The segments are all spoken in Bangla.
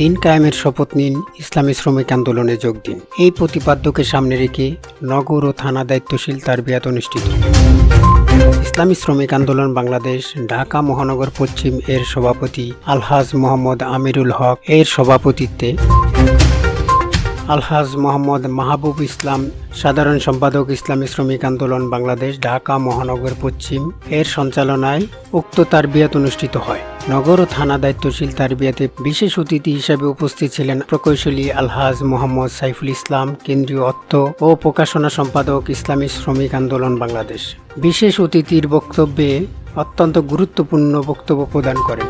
দিন কায়েমের শপথ নিন, ইসলামী শ্রমিক আন্দোলনে যোগ দিন। এই প্রতিপাদ্যকে সামনে রেখে নগর ও থানা দায়িত্বশীল তার বিয়াত অনুষ্ঠিত। ইসলামী শ্রমিক আন্দোলন বাংলাদেশ, ঢাকা মহানগর পশ্চিম এর সভাপতি আলহাজ মোহাম্মদ আমিরুল হক এর সভাপতিত্বে আলহাজ মোহাম্মদ মাহবুব ইসলাম, সাধারণ সম্পাদক ইসলামী শ্রমিক আন্দোলন বাংলাদেশ, ঢাকা মহানগর পশ্চিম এর সঞ্চালনায় উক্ত তারবিয়াত অনুষ্ঠিত হয়। নগর ও থানা দায়িত্বশীল তারবিয়াতে বিশেষ অতিথি হিসেবে উপস্থিত ছিলেন প্রকৌশলী আলহাজ মোহাম্মদ সাইফুল ইসলাম, কেন্দ্রীয় অর্থ ও প্রকাশনা সম্পাদক ইসলামী শ্রমিক আন্দোলন বাংলাদেশ। বিশেষ অতিথির বক্তব্যে অত্যন্ত গুরুত্বপূর্ণ বক্তব্য প্রদান করেন।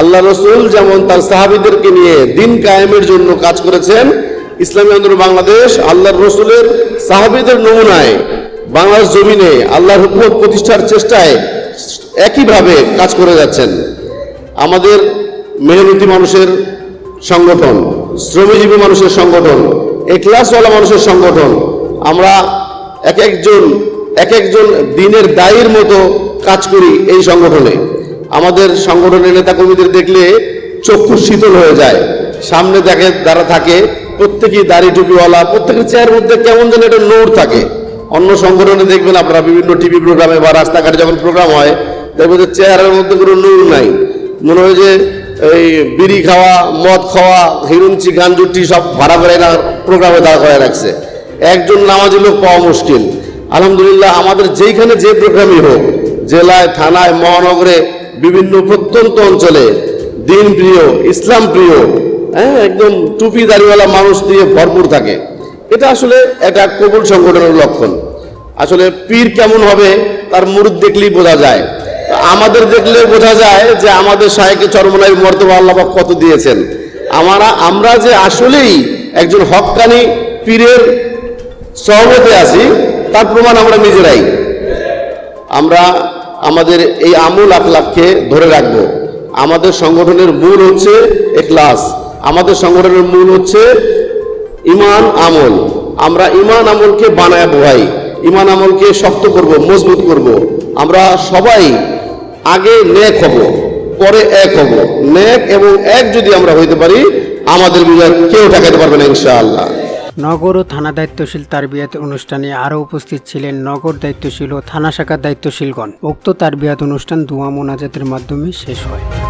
আল্লাহ রসুল যেমন তার সাহাবিদেরকে নিয়ে দিন কায়েমের জন্য কাজ করেছেন, ইসলামী আন্দোলন বাংলাদেশ আল্লাহর রসুলের সাহাবিদের নমুনায় বাংলাদেশ জমিনে আল্লাহর হুকুমত প্রতিষ্ঠার চেষ্টায় একইভাবে কাজ করে যাচ্ছেন। আমাদের মেহনতি মানুষের সংগঠন, শ্রমজীবী মানুষের সংগঠন এক্লাসওয়ালা মানুষের সংগঠন, আমরা এক একজন এক একজন দিনের দায়ের মতো কাজ করি এই সংগঠনে। আমাদের সংগঠনের নেতাকর্মীদের দেখলে চক্ষু শীতল হয়ে যায়। সামনে দেখে যারা থাকে, প্রত্যেকেই দাড়ি টুপিওয়ালা, প্রত্যেকের চেয়ারের মধ্যে কেমন যেন একটা নূর থাকে। অন্য সংগঠনে দেখবেন আপনারা বিভিন্ন টিভি প্রোগ্রামে বা রাস্তাঘাটে যখন প্রোগ্রাম হয় দেখবেন যে চেয়ারের মধ্যে কোনো নূর নাই। মনে হয় যে এই বিড়ি খাওয়া, মদ খাওয়া হিরুঞ্চি গান জুটি সব ভাড়া করে প্রোগ্রামে দাঁড় করে রাখছে। একজন নামাজি লোক পাওয়া মুশকিল। আলহামদুলিল্লাহ, আমাদের যেইখানে যে প্রোগ্রামই হোক, জেলায়, থানায়, মহানগরে, বিভিন্ন প্রত্যন্ত অঞ্চলে, দিন প্রিয়, ইসলাম প্রিয় হ্যাঁ একদম টুপি দাড়িওয়ালা মানুষ দিয়ে ভরপুর থাকে। এটা আসলে একটা কবুল সংগঠনের লক্ষণ। আসলে পীর কেমন হবে, তার মুরুদ দেখলেই বোঝা যায়। আমাদের দেখলে বোঝা যায় যে আমাদের সাহেকে চরমনাই মর্তবা আল্লাহ কত দিয়েছেন। আমরা আমরা যে আসলেই একজন হক্কানি পীরের সহমতে আছি, তার প্রমাণ আমরা নিজেরাই। আমরা আমাদের এই আমূল আখলাখকে ধরে রাখব। আমাদের সংগঠনের মূল হচ্ছে এখলাস। আমাদের সংগঠনের মূল হচ্ছে ইমান আমল। আমরা ইমান আমলকে বানায় ভাই ইমান আমলকে শক্ত করব, মজবুত করব। আমরা সবাই আগে নেক হব, পরে এক হব। নেক এবং এক যদি আমরা হইতে পারি, আমাদের বিজয় কেউ ঠেকাতে পারবে না, ইনশাআল্লাহ। নগর ও থানা দায়িত্বশীল তারবিয়াত অনুষ্ঠানে আরও উপস্থিত ছিলেন নগর দায়িত্বশীল ও থানা শাখার দায়িত্বশীলগণ। উক্ত তারবিয়াত অনুষ্ঠান দোয়া মোনাজাতের মাধ্যমে শেষ হয়।